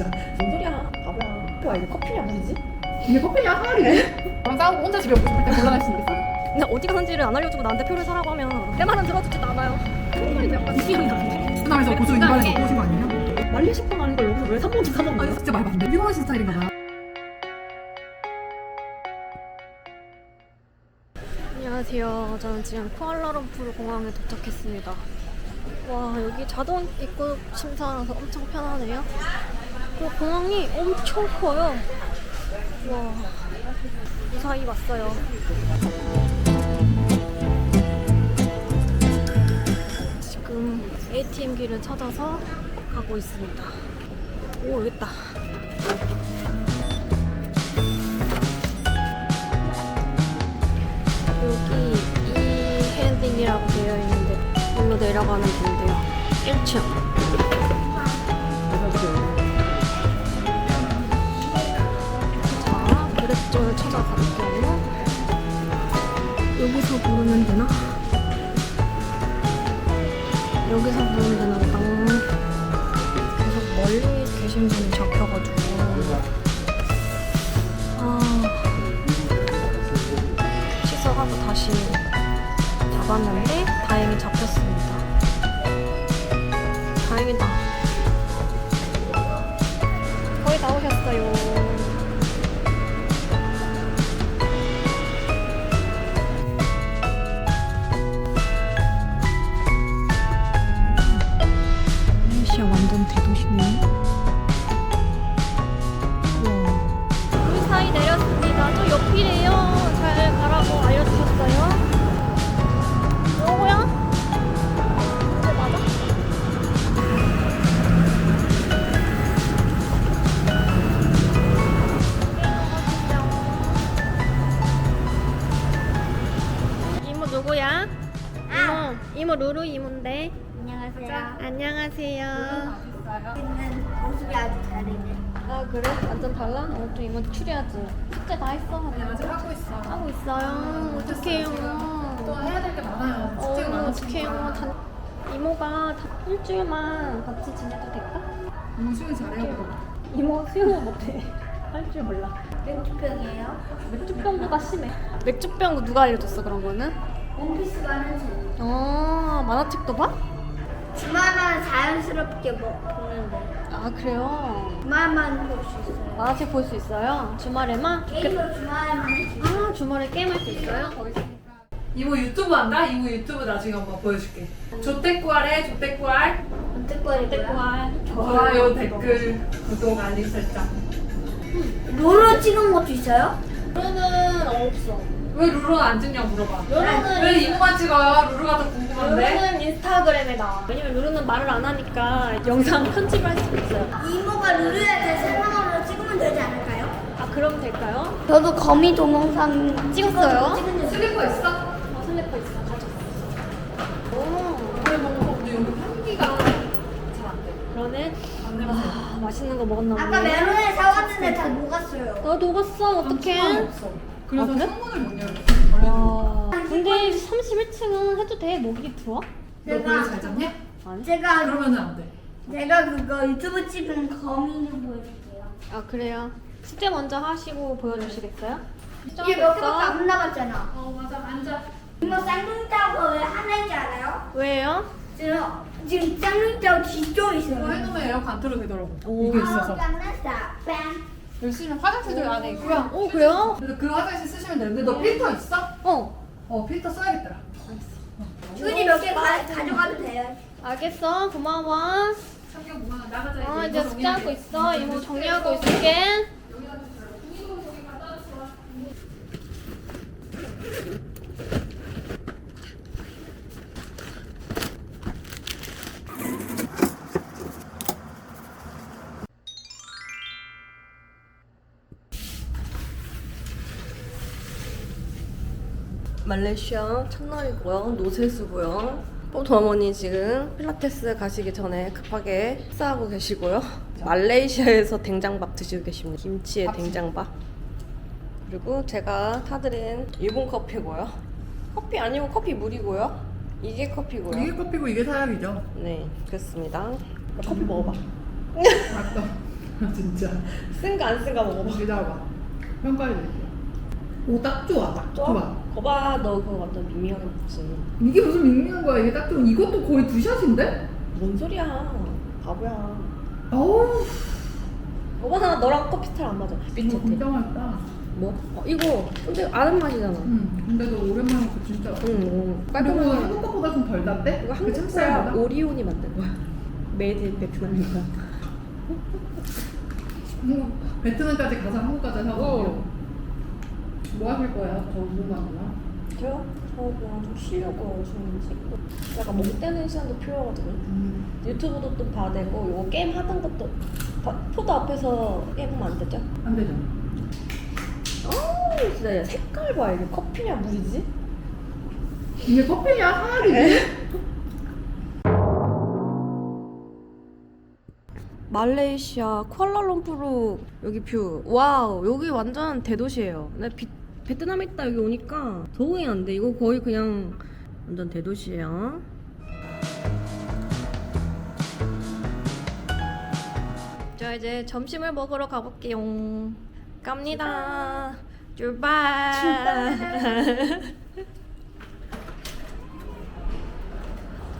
진짜. 뭔 소리야 바보야 와 이거 커피냐 무슨지? 이게 커피냐 하루네. 저랑 싸우고 혼자 집에 오고 싶을 때 곤란할 수 있어. 근데 어디 가는지를 안 알려주고 나한테 표를 사라고 하면 내 말은 들어주지도 않아요. 그런 말이 약간 안 돼. 베트남에서 고수 이발에서 먹고 오신 거 아니에요? 말리 식빵 아닌 걸 여기서 왜 3봉지 사 먹는 아니 거야? 진짜 말도 안 돼. 피곤하신 스타일인가 봐요. 안녕하세요. 저는 지금 쿠알라룸푸르 공항에 도착했습니다. 와 여기 자동 입국 심사라서 엄청 편하네요. 그리고 공항이 엄청 커요. 와 무사히 왔어요. 지금 ATM기를 찾아서 가고 있습니다. 오 여기 있다. 여기 이 핸딩이라고 되어 있는데 일로 내려가면 된대요. 1층. 그랩존을 찾아갈게요. 여기서 부르면 되나? 여기서 부르면 되나 보다. 계속 멀리 계신 분이 잡혀가지고. 아. 취소하고 다시 잡았는데 다행히 잡혔습니다. 다행이다. 루루 이모인데. 안녕하세요. 안녕하세요. 있는 모습이 아주 다르네. 아 그래? 완전 달라? 어, 또 이모 추리하지. 숙제 다 했어? 네, 아직 하고 있어. 하고 있어요. 어떡해요. 또 해야 될 게 많아요. 숙제가 어, 많으시니까. 어떡해요. 단, 이모가 다 일주일만 같이 지내도 될까? 너무 수영 잘해요. 이모 수영을 못해. 할 줄 몰라. 왼쪽평이에요. 맥주병보다 심해. 맥주병도 누가 알려줬어 그런 거는? 원피스 가는 중. 어 만화책도 봐? 주말만 자연스럽게 뭐 보는데. 아 그래요. 주말만 볼 수 있어요. 만화책 볼 수 있어요? 주말에만? 게임도 주말만 할수 있어요. 아 주말에 게임할 수 있어요? 이모 유튜브 한다? 이모 유튜브 나중에 한번 보여줄게. 조태꾸알에 조태꾸알. 언제거리고요? 좋아요, 댓글, 구독, 알림 설정. 로로 찍은 것도 있어요? 루루는 없어. 왜 루루는 안 찍냐 물어봐. 루루는 왜 이모만 찍어요? 루루가 더 궁금한데? 루루는 인스타그램에 나와. 왜냐면 루루는 말을 안 하니까 영상 편집을 할 수 있어요. 이모가 루루한테 생방으로 찍으면 되지 않을까요? 아 그럼 될까요? 저도 거미 동영상 찍었어요? 슬리퍼 있어? 어, 슬리퍼 있어. 가져갔어. 오 그래 먹어. 근데 여기 환기가 잘 안 돼. 그러네. 안 되면 아, 맛있는 거 먹었나 보네. 아까 메론에 사왔는데 다 녹았어요. 너 녹았어. 어떡해? 없어. 그래서 아, 그래? 창문을 못 열어. 와. 근데 31층은 해도 돼? 목이 들어와? 너 원래 잘 잡냐? 아니. 제가 그러면은 안 돼. 제가 그거 유튜브 찍은 거미를 보여줄게요. 아 그래요. 숙제 먼저 하시고 보여주시겠어요? 이게 몇 개밖에 안 남았잖아. 어 맞아 앉아. 이거 쌍둥이타고 왜 하나인지 알아요? 왜요? 지금 지금 쌍둥이타고 뒤쪽에 있어요. 해놓으면 에어컨 안 틀어지더라고. 오. 이게 있어서. 빵. 여기 쓰시면 화장실도 안에 있고요. 오 그래요? 그래서 그 화장실 쓰시면 되는데 너 필터 있어? 어. 어 필터 써야겠더라. 주은이 몇개 가져가도 돼요. 알겠어. 고마워. 참견 무한 나가자. 어 이제 숙제하고 있어. 이모 정리하고 있을게. 말레이시아 첫날이고요. 노세수고요. 포도 어머니 지금 필라테스 가시기 전에 급하게 식사하고 계시고요. 말레이시아에서 된장밥 드시고 계십니다. 김치에 된장밥. 그리고 제가 타드린 일본 커피고요. 커피 아니고 커피 물이고요. 이게 커피고요. 이게 커피고 이게 사약이죠. 네, 그렇습니다. 커피 먹어봐. 맞다. 진짜. 쓴가 안 쓴가 먹어봐. 기다려봐. 평가해드릴게요. 오, 딱 좋아. 딱 좋아. 거봐 너 그거 완전 밍밍하게 먹지. 이게 무슨 밍밍한 거야? 이게 딱. 이것도 거의 두 샷인데? 뭔 소리야? 바보야. 어우, 거봐 너랑 커피 스타일 안 맞아. 진짜 맛있다. 뭐? 어, 이거 근데 아는 맛이잖아. 응. 근데도 오랜만에 먹고 진짜. 응, 응. 그리고 깔끔한 한국 거보다 좀 덜 단데? 이거 그 한국 거야. 참쌀보다? 오리온이 만든 거야. 메이드 인 베트남이니까. 한국, 베트남까지 가서 한국까지 사거든요. 어. 뭐 하실 거예요? 저 궁금하구나. 저요? 저 그냥 좀 쉬려고 좀 찍고. 약간 멍 때는 시간도 필요하거든요. 음. 유튜브도 또 봐야 되고, 요거 게임 하던 것도 다- 포도 앞에서 게임하면 안 되죠? 안 되죠. 아 진짜 야, 색깔 봐 이게 커피냐 물이지? 이게 커피냐? 하나리지? 말레이시아 쿠알라룸푸르 여기 뷰 와우 여기 완전 대도시예요 나 비, 베트남 있다 여기 오니까 적응이 안 돼 이거 거의 그냥 완전 대도시예요 자 이제 점심을 먹으러 가볼게요 갑니다 출발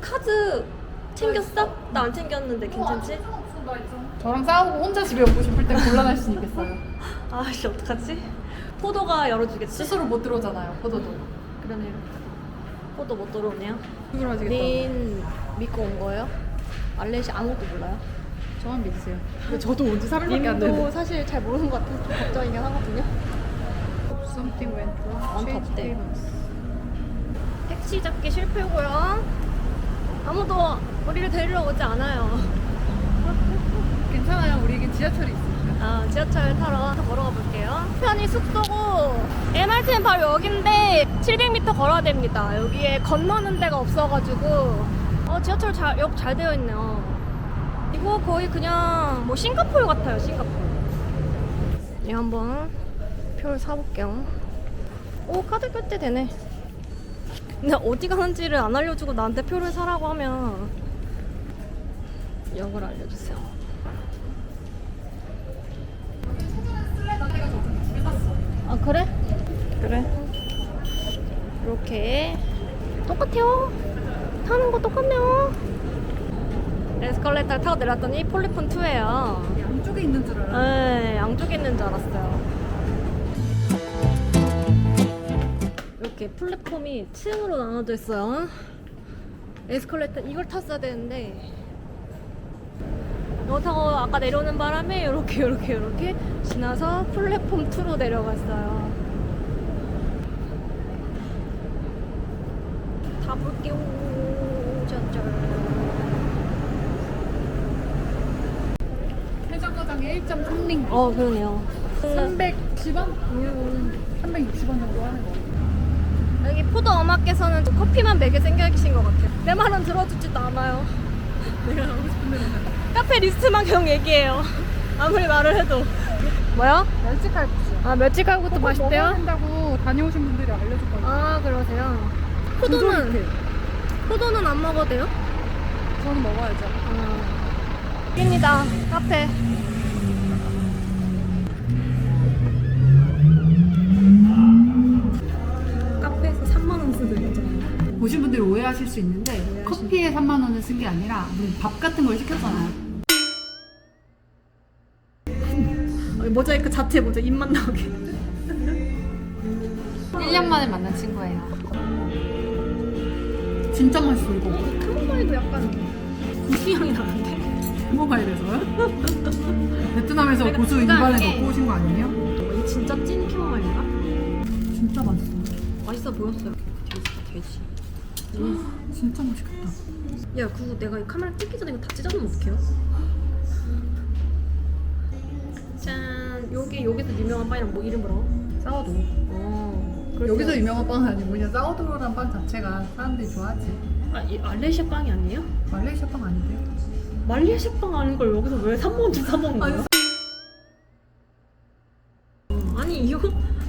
카드 챙겼어? 나 안 챙겼는데 괜찮지? 저랑 싸우고 혼자 집에 오고 싶을 땐 곤란할 수 있겠어요. 아씨 어떡하지? 포도가 열어주겠지? 스스로 못 들어오잖아요, 포도도. 그러네요. 포도 못 들어오네요. 힘들어지겠다. 닌 믿고 온 거예요? 말레이시 아무것도 몰라요? 저만 믿으세요. 근데 저도 온지 3일밖에 안 님도 됐는데. 사실 잘 모르는 것 같아서 좀 걱정이긴 하거든요. Something went wrong. 안 Change payments. 택시 잡기 실패고요. 아무도 우리를 데리러 오지 않아요. 괜찮아요. 우리 에게 지하철이 있으 아, 지하철 타러 걸어가 볼게요. 편이 숙소고 MRT는 바로 여긴데 700m 걸어야 됩니다. 여기에 건너는 데가 없어가지고 어, 지하철 잘, 역 잘 되어 있네요. 이거 거의 그냥 뭐 싱가포르 같아요, 싱가포르. 이 한번 표를 사볼게요. 오, 카드 결제 되네. 근데 어디 가는지를 안 알려주고 나한테 표를 사라고 하면 역을 알려주세요. 아 그래? 그래. 이렇게. 똑같아요. 타는 거 똑같네요. 에스컬레이터를 타고 내렸더니 폴리폰 2예요. 양쪽에 있는 줄 알아요. 네 양쪽에 있는 줄 알았어요. 이렇게 플랫폼이 층으로 나눠져 있어요. 에스컬레이터 이걸 탔어야 되는데 타고 아까 내려오는 바람에 이렇게 이렇게 이렇게 지나서 플랫폼 2로 내려갔어요 가볼게요 짜잔 해장가장에 1.3링. 어 그러네요 310원? 음. 360원 정도 하는 거. 여기 포도 어마께서는 커피만 매게 생겨계신 것 같아요. 내 말은 들어주지도 않아요. 내가 하고 싶은 대로 해. 카페 리스트만 계속 얘기해요. 아무리 말을 해도. 뭐야? 멸치칼국수. 아 멸치 칼국수 먹어야 맛있대요? 된다고 다녀오신 분들이 알려줬거든요. 아 그러세요. 포도는 포도는 안 먹어도 돼요? 저는 먹어야죠. 아. 여기입니다. 카페. 보신 분들이 오해하실 수 있는데 커피에 3만 원을 쓴 게 아니라 밥 같은 걸 시켰잖아요. 모자이크 자체 모자 입만 나오게. 1년 만에 만난 친구예요. 진짜 맛있어 이거. 크로마이도 약간 고수 향이 나는데. 모바일에서요? 베트남에서 고수 그러니까 입안에 이게- 넣고 오신 거 아니에요? 이 진짜 찐 캐모마일인가? 진짜 맛있어. 맛있어 보였어요. 돼지, 돼지. 진짜 맛있겠다. 야, 그거 내가 이 카메라 찍기 전에 이거 다 찢어놓으면 어떡해요? 짠, 여기 여기서 유명한 빵이랑 뭐 이름 뭐라고? 사워도. 어. 여기서 유명한 빵은 아니고 그냥 사워도우란 빵 자체가 사람들이 좋아하지. 아, 이 말레이시아 빵이 아니에요? 말레이시아 빵 아닌데요? 말레이시아 빵 아닌 걸 여기서 왜 3만 원치 사 먹는 거야? 아니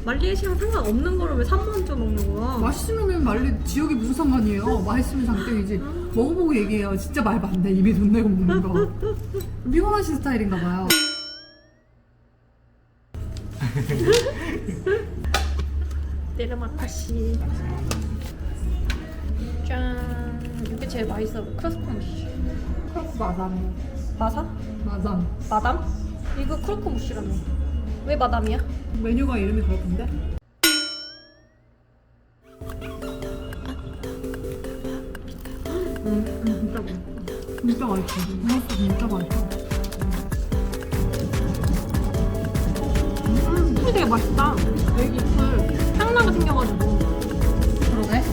말레이시아랑 상관없는 거를 왜 3만 원치 먹는 거야? 맛있으면 말레 지역이 무슨 상관이에요? 맛있으면 장땡이지. 먹어보고 얘기해요. 진짜 말 많네. 입에 돈 내고 먹는 거. 피곤하신 스타일인가 봐요. 때르마파시. 짠. 이게 제일 맛있어. 크로스콘 무시. 크로스 마담. 마사? 마담. 마담? 이거 크로코 무시라며. 왜 마담이야? 메뉴가 이름이 그렇던데? 진짜 맛있어. 진짜 진짜 맛있어. 풀 되게 맛있다. 여기 풀 향나게 생겨가지고. 그러네.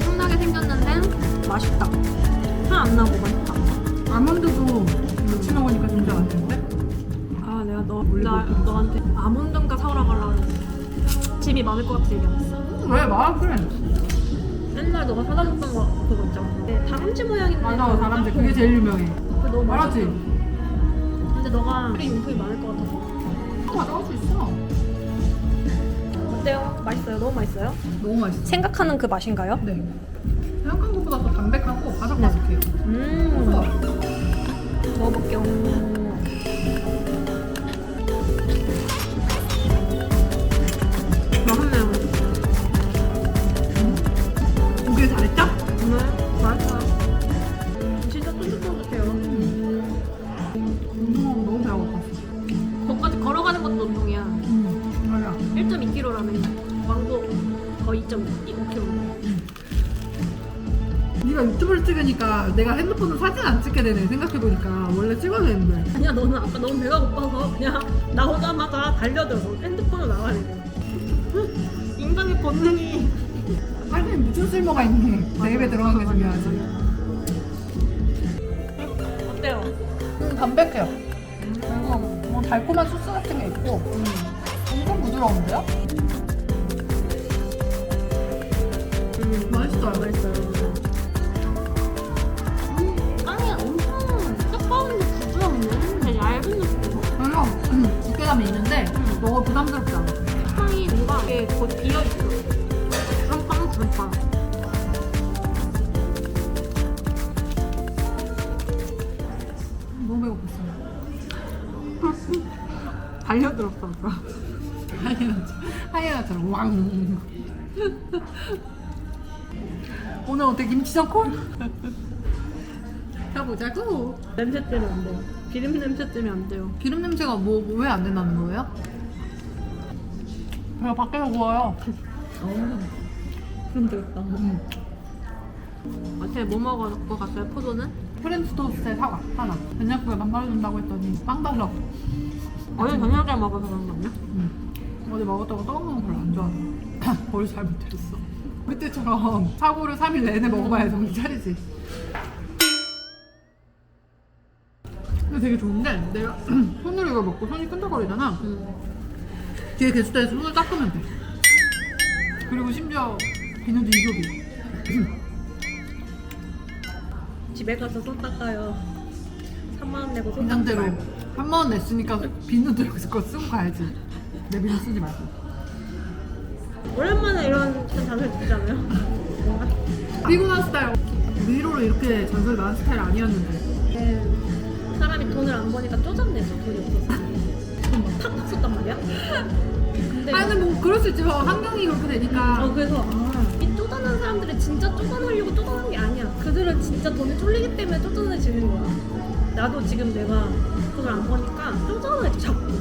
향나게 생겼는데 맛있다. 향 안 나고 맛있다. 아몬드도 같이 먹으니까 진짜 맛있는데? 아 내가 너, 나 너한테 아몬드인가 사오라 가려고 짐이 많을 것 같아 얘기했어. 왜 맛있어? 맨날 너가 사다 줬던 거 그거 있잖아. 네, 다람쥐 모양인데. 맞아, 다람쥐. 그게 제일 유명해. 그거 너무? 맛있어. 근데 너가 우리 용품이 많을 것 같아서. 가져올 수 있어. 어때요? 맛있어요? 너무 맛있어요? 너무 맛있어. 생각하는 그 맛인가요? 네. 생각한 것보다 더 담백하고 바삭바삭해요. 음. 먹어볼게요. 2.2kg. 네가 유튜브를 찍으니까 내가 핸드폰으로 사진 안 찍게 되네 생각해보니까. 원래 찍어야 되는데. 아니야 너는 아까 너무 배가 고파서 그냥 나오자마자 달려들어서 핸드폰으로 나와야 돼. 인간의 본능이. 사진 무슨 쓸모가 있니? 내 입에 들어간 게 중요하지. 어때요? 음, 담백해요. 그리고 뭐 달콤한 소스 같은 게 있고. 음. 엄청 부드러운데요? 맛있어요. 맛있어요. 음, 빵이 엄청 뜨거운데 부드럽네. 되게 얇은 느낌. 별로 음, 두께감이 있는데 너무 부담스럽지 않아. 빵이 뭔가 이게 곧 비어있어. 주름빵, 주름빵. 너무 배고팠어요. 달려들었어. 하이에나, 하이에나처럼 왕. 오늘 어때 김치전 콜? 해보자고. 냄새 때문에 안 돼요. 기름 냄새 때문에 안 돼요. 기름 냄새가 뭐 왜 안 된다는 거예요? 제가 밖에서 구워요. 그럼 되겠다. 음. 아, 쟤뭐 먹을 것 같아요, 포도는? 프렌치 토스트에 사과 하나. 된장국에 만들어준다고 했더니 빵 달라고. 어제 저녁에 먹어서 그런 거 아니야? 음. 어제 먹었다고 떡은 건 별로 안 좋아해. 버릇 잘못했어. 그때처럼 사고를 3일 내내 먹어봐야 정신 차리지. 근데 되게 좋은데 내가 손으로 이걸 먹고 손이 끈적거리잖아. 응. 뒤에 개수대에서 손을 닦으면 돼. 그리고 심지어 비누도 이교비. 집에 가서 손 닦아요. 3만 원 내고 손. 한번 냈으니까 비누도 여기서 거 쓰고 가야지. 내 비누 쓰지 말고. 오랜만에 이런 자세 듣잖아요. 뭔가 피곤한 스타일. 위로로 이렇게 전설 많은 스타일 아니었는데. 네. 사람이 돈을 안 버니까 쪼잔내, 저 돈이 없어서. 돈막 팍팍 썼단 말이야? 근데 아니 근데 뭐 그럴 수 있지. 뭐 환경이 그렇게 되니까. 어 그래서 아, 이 쪼잔한 사람들이 진짜 쪼잔하려고 쪼잔한 게 아니야. 그들은 진짜 돈이 쫄리기 때문에 쪼잔해지는 거야. 나도 지금 내가 돈을 안 버니까 쪼잔해 자꾸.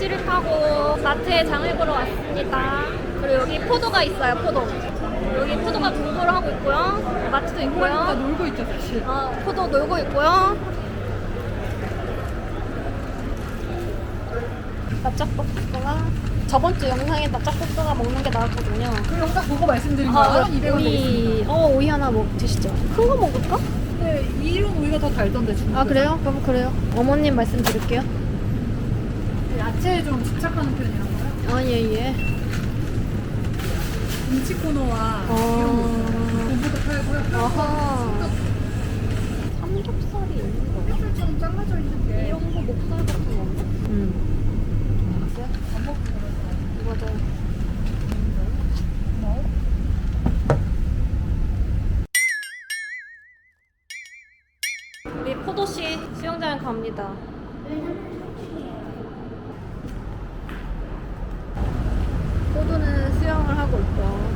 택시를 타고 마트에 장을 보러 왔습니다. 그리고 여기 포도가 있어요, 포도. 여기 포도가 분포를 하고 있고요. 마트도 나 있고요. 놀고 있죠 사실. 어, 포도 놀고 있고요. 납작복숭아. 저번 주 영상에 납작복숭아 먹는 게 나왔거든요. 그 영상 보고 말씀드린 거예요. 아, 200원 오이, 어, 오이 하나 먹 드시죠. 큰 거 먹을까? 네, 이런 오이가 더 달던데 지금. 아, 그래요? 그럼 그래요. 어머님 말씀 드릴게요. 야채에 좀 집착하는 편이란 거예요. 아, 예, 예. 김치 코너와 어. 고기도 팔고요. 아하. 삼겹살이 있는 거. 좀 잘라져 있는 게. 이런 거 목살 같은 거 없나? 응. 맞아. 우리 포도씨 수영장 갑니다. 포도는 수영을 하고 있고요.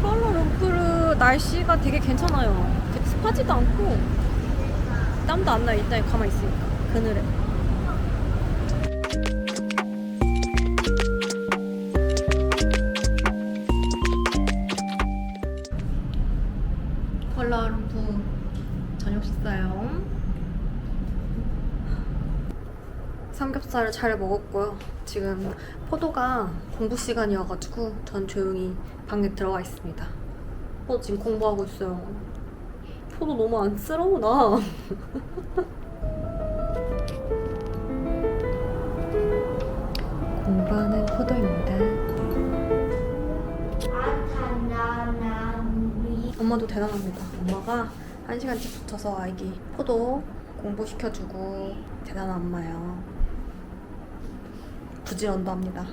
쿠알라룸푸르 날씨가 되게 괜찮아요. 습하지도 않고 땀도 안 나요. 일단 가만히 있으니까 그늘에. 쿠알라룸푸 저녁 식사요. 삼겹살을 잘 먹었고요. 지금 포도가 공부 시간이어가지고 전 조용히 방에 들어가 있습니다. 포도 지금 공부하고 있어요. 포도 너무 안쓰러워 나. 공부하는 포도입니다. 엄마도 대단합니다. 엄마가 한 시간씩 붙어서 아이기 포도 공부시켜주고 대단한 엄마예요. 부지런도 합니다.